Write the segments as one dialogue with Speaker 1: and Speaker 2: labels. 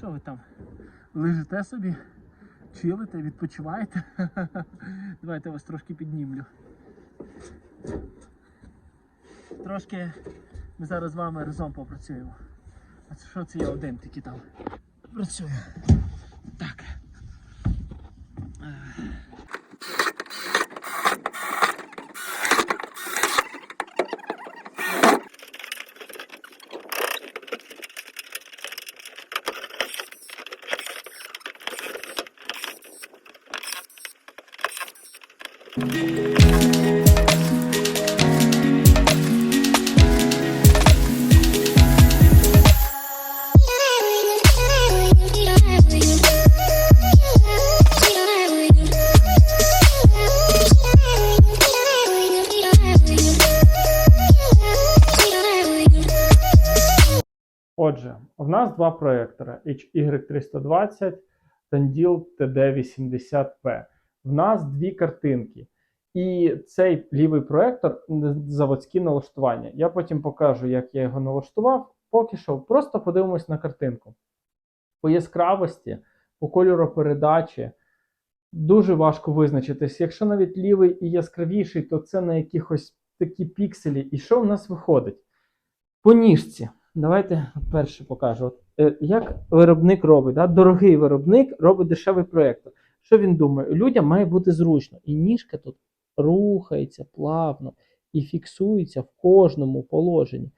Speaker 1: Що ви там? Лежите собі, чилите, відпочиваєте? Давайте я вас трошки піднімлю. Трошки ми зараз з вами разом попрацюємо. А це що це я один тільки там працюю? Так.
Speaker 2: Отже, в нас два проєктори HY320 Tandil TD80P. В нас дві картинки. І цей лівий проєктор заводські налаштування. Я потім покажу, як я його налаштував. Поки що просто подивимось на картинку. По яскравості, по кольору передачі дуже важко визначитись. Якщо навіть лівий і яскравіший, то це на якихось такі пікселі. І що в нас виходить? По ніжці. Давайте перше покажу. Е, як виробник робить, да? дорогий виробник робить дешевий проєктор. Що він думає? Людям має бути зручно. І ніжка тут рухається плавно і фіксується в кожному положенні.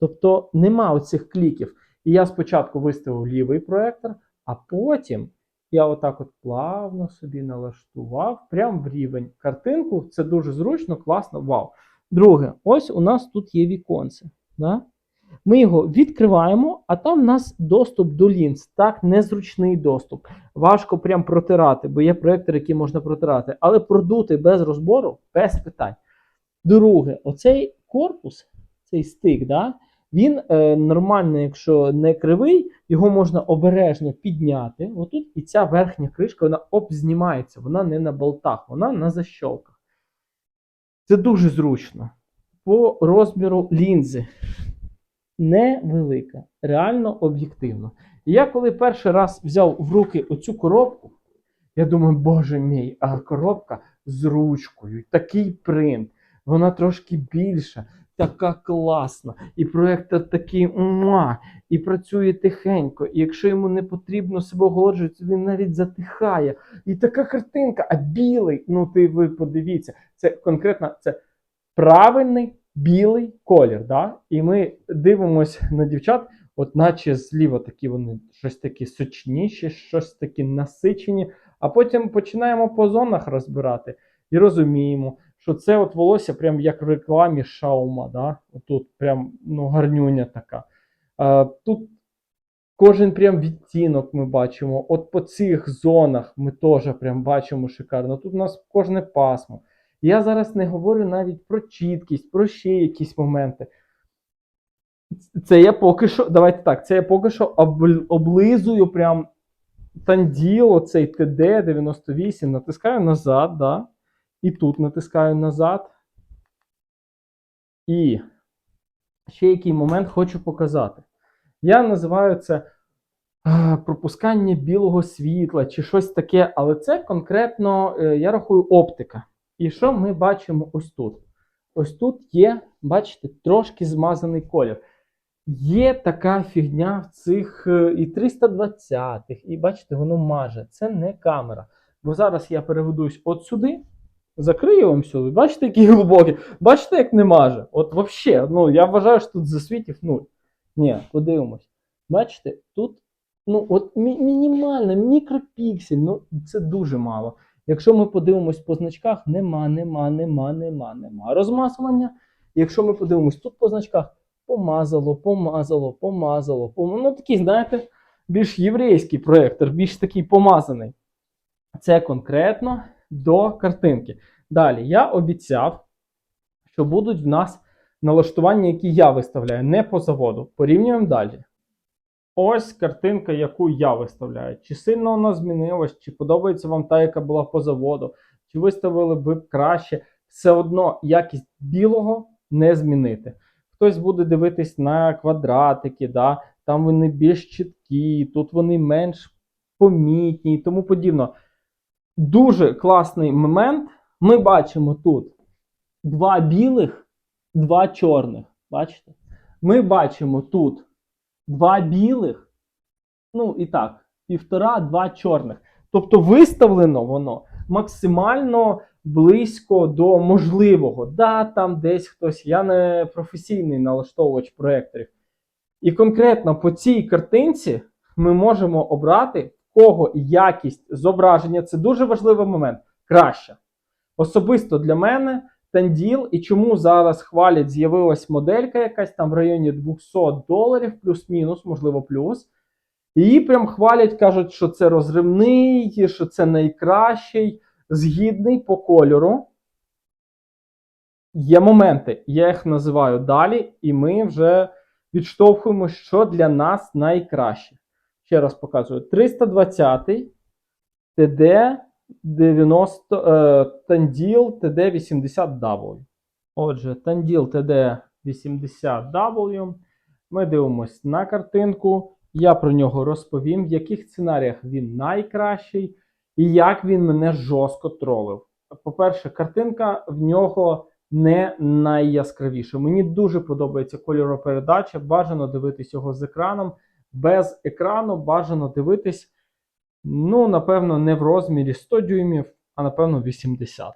Speaker 2: Тобто нема оцих кліків. І я спочатку виставив лівий проєктор, а потім я отак от плавно собі налаштував прямо в рівень картинку. Це дуже зручно, класно, вау. Друге, ось у нас тут є віконце. Да? Ми його відкриваємо, а там в нас доступ до лінз. Так, незручний доступ. Важко прям протирати, бо є проєктори, які можна протирати. Але продути без розбору без питань. Друге, оцей корпус, цей стик, да, він е, нормально, якщо не кривий, його можна обережно підняти. Отут, і ця верхня кришка вона обзнімається, вона не на болтах, вона на защолках. Це дуже зручно. По розміру лінзи невелика, реально об'єктивно. І я коли перший раз взяв в руки оцю коробку, я думаю, боже мій, а коробка з ручкою, такий принт, вона трошки більша, така класна. І проектор такий муа, і працює тихенько. І якщо йому не потрібно себе оголоджувати, він навіть затихає. І така картинка, а білий, ну ти ви подивіться, це конкретно це правильний білий колір. Да? І ми дивимося на дівчат, от наче зліва такі вони щось такі сочніші, щось такі насичені, а потім починаємо по зонах розбирати і розуміємо, що це от волосся прям як в рекламі Шаума. Да? Тут прям ну, гарнюня така. А, тут кожен прям відтінок ми бачимо. От по цих зонах ми теж прям бачимо шикарно. Тут у нас кожне пасмо. Я зараз не говорю навіть про чіткість, про ще якісь моменти. Це я поки що, давайте так, це я поки що облизую прям танділ, оцей TD98, натискаю назад, да? і тут натискаю назад. І ще який момент хочу показати. Я називаю це пропускання білого світла чи щось таке, але це конкретно, е, я рахую, оптика. І що ми бачимо ось тут? Ось тут є, бачите, трошки змазаний колір. Є така фігня в цих е, і 320-х, і бачите, воно маже. Це не камера. Бо зараз я переведусь от сюди, закрию вам сюди. Бачите, які глибокі. Бачите, як не маже. От взагалі, ну я вважаю, що тут засвітів нуль. Ні, подивимось. Бачите, тут ну, от мі- мінімально, мікропіксель, ну це дуже мало. Якщо ми подивимось по значках, нема, нема, нема, нема, нема. Розмазування. Якщо ми подивимось тут по значках, помазало, помазало, помазало, помазало. Ну такий, знаєте, більш єврейський проєктор, більш такий помазаний. Це конкретно до картинки. Далі, я обіцяв, що будуть в нас налаштування, які я виставляю, не по заводу. Порівнюємо далі. Ось картинка, яку я виставляю. Чи сильно вона змінилась, чи подобається вам та, яка була по заводу, чи виставили б краще. Все одно якість білого не змінити. Хтось буде дивитись на квадратики, да? там вони більш чіткі. тут вони менш помітні і тому подібно. Дуже класний момент. Ми бачимо тут два білих, два чорних. Бачите? Ми бачимо тут два білих, ну і так, півтора, два чорних. Тобто виставлено воно максимально близько до можливого. Да, там десь хтось, я не професійний налаштовувач проєкторів. І конкретно по цій картинці ми можемо обрати, в кого якість зображення. Це дуже важливий момент. Краще. Особисто для мене Танділ, і чому зараз хвалять, з'явилась моделька якась там в районі 200 доларів, плюс-мінус, можливо, плюс. Її прям хвалять, кажуть, що це розривний, що це найкращий, згідний по кольору. Є моменти, я їх називаю далі, і ми вже відштовхуємо, що для нас найкраще. Ще раз показую: 320 TD 90 е, Танділ TD 80W. Отже, Танділ TD 80W. Ми дивимось на картинку. Я про нього розповім, в яких сценаріях він найкращий і як він мене жорстко тролив. По-перше, картинка в нього не найяскравіша. Мені дуже подобається кольоропередача. Бажано дивитись його з екраном. Без екрану бажано дивитись, ну, напевно, не в розмірі 100 дюймів, а напевно 80.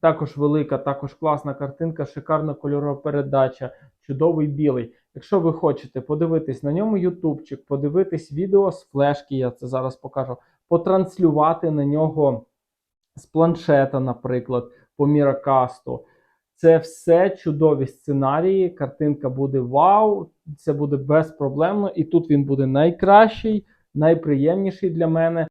Speaker 2: Також велика, також класна картинка, шикарна кольоропередача, чудовий білий. Якщо ви хочете подивитись на ньому ютубчик, подивитись відео з флешки, я це зараз покажу, потранслювати на нього з планшета, наприклад, по Міракасту. Це все чудові сценарії. Картинка буде вау, це буде безпроблемно, і тут він буде найкращий, найприємніший для мене.